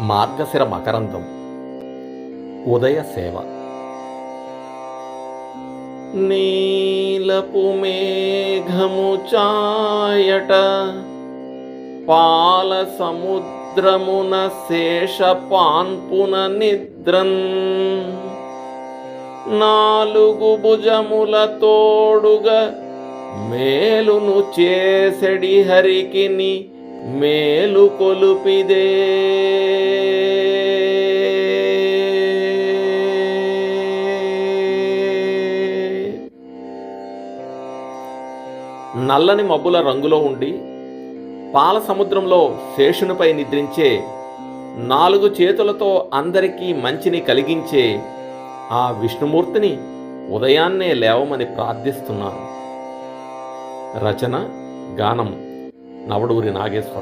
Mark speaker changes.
Speaker 1: మార్గశిర మకరందం. ఉదయ సేవ. నీలపు మేఘము చాయట పాల సముద్రమున శేష పాన్పున నిద్రన్. నాలుగు భుజముల తోడుగా మేలును చేసెడి హరికిని మేలు కొలుపిదే. నల్లని మబ్బుల రంగులో ఉండి పాల సముద్రంలో శేషునిపై నిద్రించే నాలుగు చేతులతో అందరికీ మంచిని కలిగించే ఆ విష్ణుమూర్తిని ఉదయాన్నే లేవమని ప్రార్థిస్తున్నాను. రచన గానం నవడూరి నాగేశ్వర.